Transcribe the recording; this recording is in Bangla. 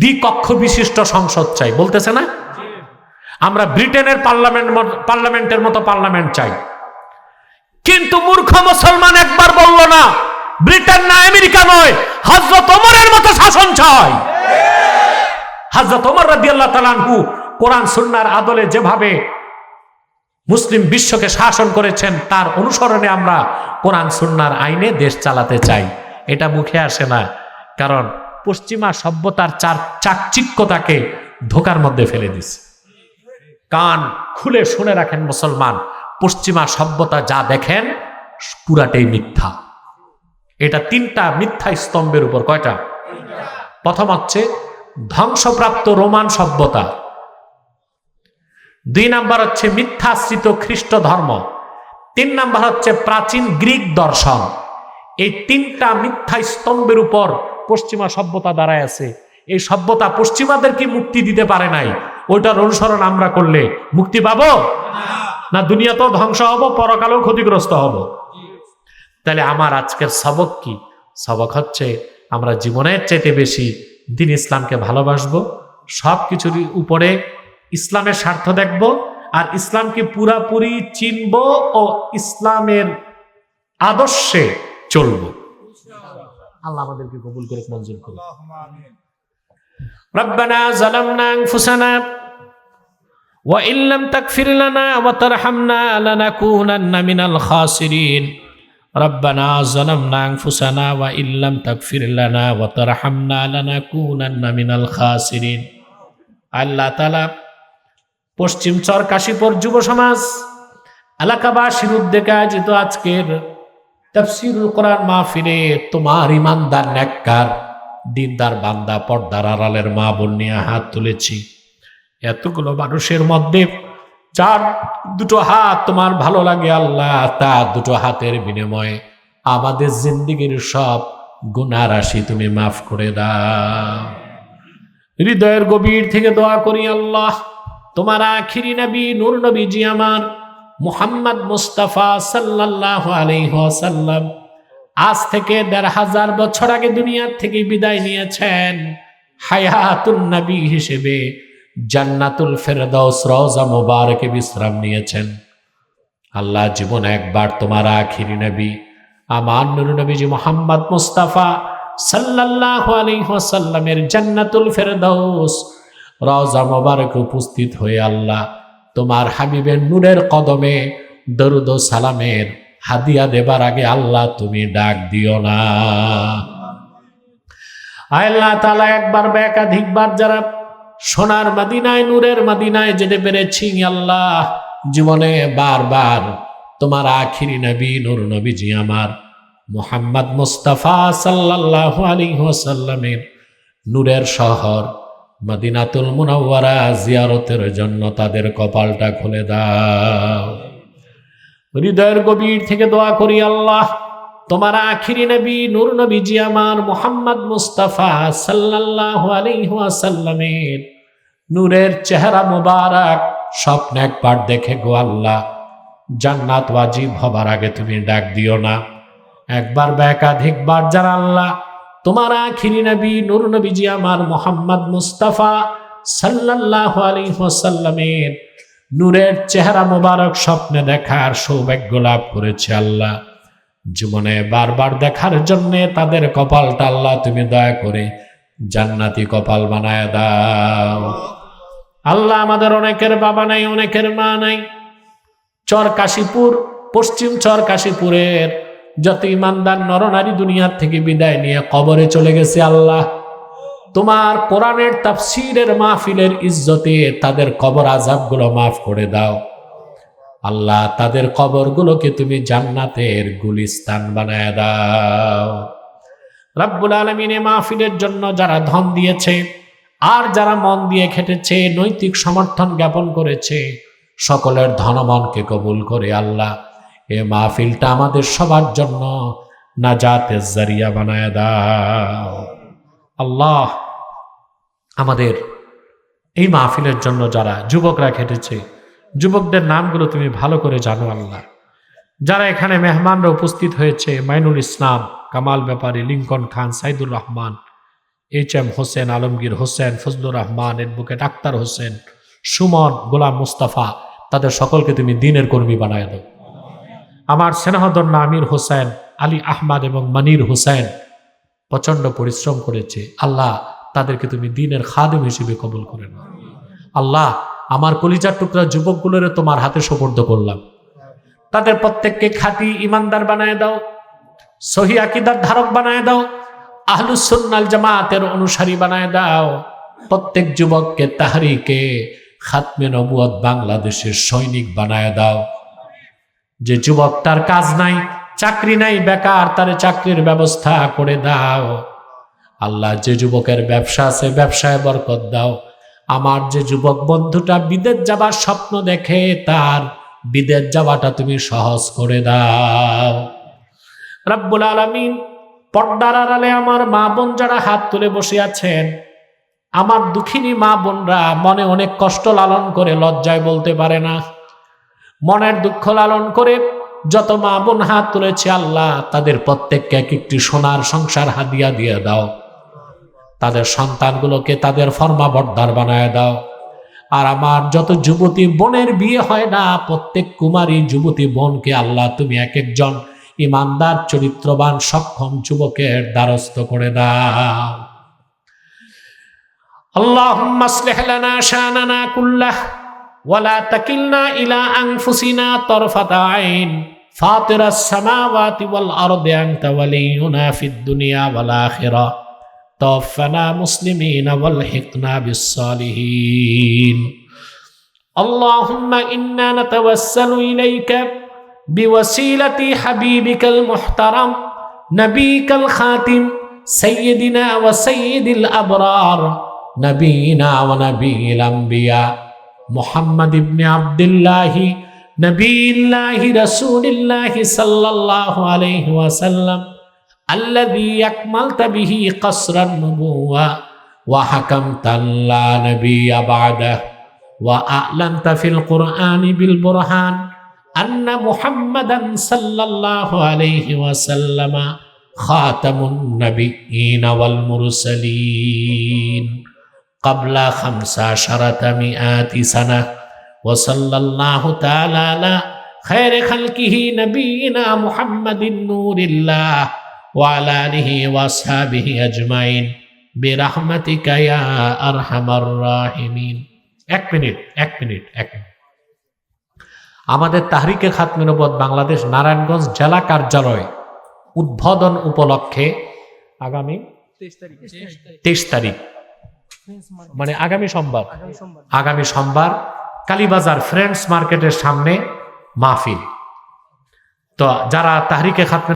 দ্বিকক্ষ বিশিষ্ট সংসদ চাই, বলতেছে না? আমরা ব্রিটেনের পার্লামেন্ট পার্লামেন্টের মতো পার্লামেন্ট চাই। কিন্তু মূর্খ মুসলমান একবার বলল না, ব্রিটেন না আমেরিকা নয় হজরত ওমরের মতো শাসন চাই। হজরত ওমর রাদি আল্লাহ তালানহু কোরআন সুন্নার আদলে যেভাবে মুসলিম বিশ্বকে শাসন করেছেন, তার অনুসরণে আমরা কোরআন সুন্নার আইনে দেশ চালাতে চাই। এটা মুখে আসে না, কারণ পশ্চিমা সভ্যতার চার চাকচিক্যতাকে ধোকার মধ্যে ফেলে দিছে। কান খুলে শুনে রাখেন মুসলমান, পশ্চিমা সভ্যতা যা দেখেন, পুরাটাই মিথ্যা। এটা তিনটা মিথ্যা স্তম্ভের উপর কয়টা? প্রথম হচ্ছে ধ্বংসপ্রাপ্ত রোমান সভ্যতা। দুই নাম্বার হচ্ছে মিথ্যাশ্রিত খ্রিস্ট ধর্ম। তিন নাম্বার হচ্ছে প্রাচীন গ্রিক দর্শন। এই তিনটা মিথ্যা স্তম্ভের উপর পশ্চিমা সভ্যতা দাঁড়ায় আছে। এই সভ্যতা পশ্চিমাদেরকে মুক্তি দিতে পারে নাই? ওইটার অনুসরণ আমরা করলে মুক্তি পাবো? না দুনিয়াতেও ধ্বংস হব, পরকালেও ক্ষতিগ্রস্ত হব। তাহলে আমার আজকের সবক কি? সবক হচ্ছে আমরা জীবনের চাইতে বেশি দিন ইসলামকে ভালোবাসবো সব কিছুর উপরে ইসলামের স্বার্থ দেখব, আর ইসলামকে পুরাপুরি চিনব ও ইসলামের আদর্শে চলব। আল্লাহ আমাদেরকে কবুল করে মঞ্জুর করুন ربنا ظلمنا أنفسنا وإن لم تغفر لنا وترحمنا لنكونن من الخاسرين ربنا ظلمنا أنفسنا وإن لم تغفر لنا وترحمنا لنكونن من الخاسرين আল্লাহ তালা পশ্চিম চর কাশীপুর যুব সমাজ এলাকাবাসীর উদ্যোগে আয়োজিত আজকের তফসিরুল কোরআন মাহফিলে তোমার ইমানদার, নেককার, দিনদার বান্দা, পর্দার আড়ালের মা বোন নিয়ে হাত তুলেছি। এতগুলো মানুষের মধ্যে যার দুটো হাত তোমার ভালো লাগে আল্লাহ, তার দুটো হাতের বিনিময়ে আমাদের জিন্দিগির সব গুণা রাশি তুমি মাফ করে দাও। হৃদয়ের গভীর থেকে দোয়া করি আল্লাহ, তোমার আখিরি নবী, নূর নবীজি আমার মুহাম্মদ মুস্তাফা সাল্লাল্লাহু আলাইহি ওয়াসাল্লাম আজ থেকে দেড় হাজার বছর আগে দুনিয়ার থেকে বিদায় নিয়েছেন হায়াতুন নবী হিসেবে জান্নাতুল ফেরদাউস রওজা মুবারকে বিশ্রাম নিয়েছেন। আল্লাহ জীবন একবার তোমার আখিরি নবী, আমার নুর নবীজি মোহাম্মদ মুস্তাফা সাল্লাল্লাহু আলাইহি ওয়াসাল্লামের জান্নাতুল ফেরদাউস রওজা মুবারকে উপস্থিত হয়ে আল্লাহ তোমার হাবিবের নূরের কদমে দরুদ সালামের হাদিয়া দেবার আগে আল্লাহ তুমি ডাক দিও না। আল্লাহ তালা একবার বা একাধিকবার যারা সোনার মাদিনায়, নূরের মাদিনায় যেতে পেরেছি, আল্লাহ জীবনে বারবার তোমার আখিরি নবী, নূর নবীজি আমার মোহাম্মদ মুস্তাফা সাল্লাহ আলী ওসাল্লামের নূরের শহর মদিনাতুল মুনাওয়ারা জিয়ারতের জন্য তাদের কপালটা খুলে দাও। হৃদয়ের গভীর থেকে দোয়া করি আল্লাহ, তোমার আখিরি নবী, নূর নবীজি আমার মোহাম্মদ মুস্তাফা সাল্লাল্লাহু আলাইহি ওয়াসাল্লামের নূরের চেহারা মুবারক স্বপ্ন একবার দেখে গো আল্লাহ, জান্নাত ওয়াজিব হবার আগে তুমি ডাক দিও না। একবার বা একাধিকবার যারা আল্লাহ তোমার আখিরি নবী, নূর নবীজি আমার মোহাম্মদ মুস্তাফা সাল্লাল্লাহু আলাইহি ওয়াসাল্লামের নূরের চেহারা মোবারক স্বপ্নে দেখার সৌভাগ্য লাভ করেছে আল্লাহ। জীবনে বারবার দেখার জন্য তাদের কপালটা আল্লাহ তুমি দয়া করে জান্নাতি কপাল বানায় দাও। আল্লাহ আমাদের অনেকের বাবা নাই, অনেকের মা নাই। চর কাশীপুর পশ্চিম চর কাশীপুরের যত ইমানদার নরনারী দুনিয়ার থেকে বিদায় নিয়ে কবরে চলে গেছে আল্লাহ। তোমার কোরআনের তাফসিরের মাহফিলের ইজ্জতে তাদের কবর আজাবগুলো মাফ করে দাও। আল্লাহ, তাদের কবরগুলোকে তুমি জান্নাতের গুলিস্তান বানায় দাও। রাব্বুল আলমিনে মাহফিলের জন্য যারা ধন দিয়েছে আর যারা মন দিয়ে খেটেছে, নৈতিক সমর্থন জ্ঞাপন করেছে, সকলের ধনমনকে কবুল করে আল্লাহ। এ মাহফিলটা আমাদের সবার জন্য নাজাতের জারিয়া বানায় দাও। আল্লাহ আমাদের এই মাহফিলের জন্য যারা যুবকরা খেটেছে, যুবকদের নামগুলো তুমি ভালো করে জানো আল্লাহ। যারা এখানে মেহমানরা উপস্থিত হয়েছে, Mainul Islam, Kamal Bepari, Lincoln Khan, Saidur Rahman, H M Hossain, Alamgir Hossain, Fazlur Rahman advocate Akhtar Hossain, Suman, Golam Mustafa, তাদের সকলকে তুমি দিনের কর্মী বানায় দাও। আমার স্নেহদন্না আমির হোসেন, আলী আহমাদ এবং মানির হোসেন প্রচণ্ড পরিশ্রম করেছে। আল্লাহ তাদেরকে তুমি দিনের খাদেম হিসেবে কবুল করে নাও। আল্লাহ, আমার কলিজার টুকরা যুবকগুলোরে তোমার হাতে সোপর্দ করলাম। তাদের প্রত্যেককে খাতি ইমানদার বানায় দাও, সহি আকিদার ধারক বানায় দাও আহলুসুন্নাল জামাতের অনুসারী বানায় দাও। প্রত্যেক যুবককে তাহারিকে খাতমে নবুয়ত বাংলাদেশের সৈনিক বানায় দাও। যে যুবক তার কাজ নাই, চাকরি নাই, বেকার, তার চাকরির ব্যবস্থা করে দাও। আল্লাহ যে যুবকের ব্যবসা আছে, ব্যবসায় বরকত দাও। আমার যে যুবক বন্ধুটা বিদেশ যাবার স্বপ্ন দেখে, তার বিদেশ যাওয়াটা তুমি সহজ করে দাও। রাব্বুল আলামিন পর্দার আড়ালে আমার মা বোন যারা হাত তুলে বসে আছেন, আমার দুঃখিনী মা বোনরা মনে অনেক কষ্ট লালন করে লজ্জায় বলতে পারে না। মনের দুঃখ লালন করে যত মা বোন হাত তুলেছে আল্লাহ, তাদের প্রত্যেককে এক একটি সোনার সংসার হাদিয়া দিয়ে দাও। তাদের সন্তানগুলোকে তাদের ফর্মা বর্দার বানায় দাও। আর আমার যত যুবতী বোনের বিয়ে হয় না, প্রত্যেক কুমারী যুবতী বোনকে আল্লাহ তুমি এক একজন ইমানদার, চরিত্রবান, সক্ষম যুবকের দ্বারস্থ করে দাও। আল্লাহ কুল্লাহ। كله ولا تكلنا الى انفسنا طرفه عين فاطر السماوات والارض انت ولينا في الدنيا والاخره توفنا مسلمين والحقنا بالصالحين اللهم انا نتوسل اليك بوسيله حبيبك المحترم نبيك الخاتم سيدنا وسيد الابرار نبينا ونبي الانبياء محمد بن عبد الله نبي الله رسول الله صلى الله عليه وسلم الذي أكملت به قصر النبوة وحكمت لا نبي بعده وأعلنت في القرآن بالبرهان أن محمدا صلى الله عليه وسلم خاتم النبيين والمرسلين قبل خمس عشرة مئات سنة وصلى الله تعالى على خير خلقه نبينا محمد نور الله وعلى آله وأصحابه أجمعين برحمتك يا أرحم الراحمين এক মিনিট এক মিনিট এক মিনিট আমাদের তাহরিকে খাতমে নবদ বাংলাদেশ নারায়ণগঞ্জ জেলা কার্যালয় উদ্বোধন উপলক্ষে আগামী তেইশ তারিখ মানে আগামী সোমবার। আগামী সোমবার। কালীবাজার ফ্রেন্ডস মার্কেটের সামনে মাহফিল। তো যারা তাহরিকে খাতমে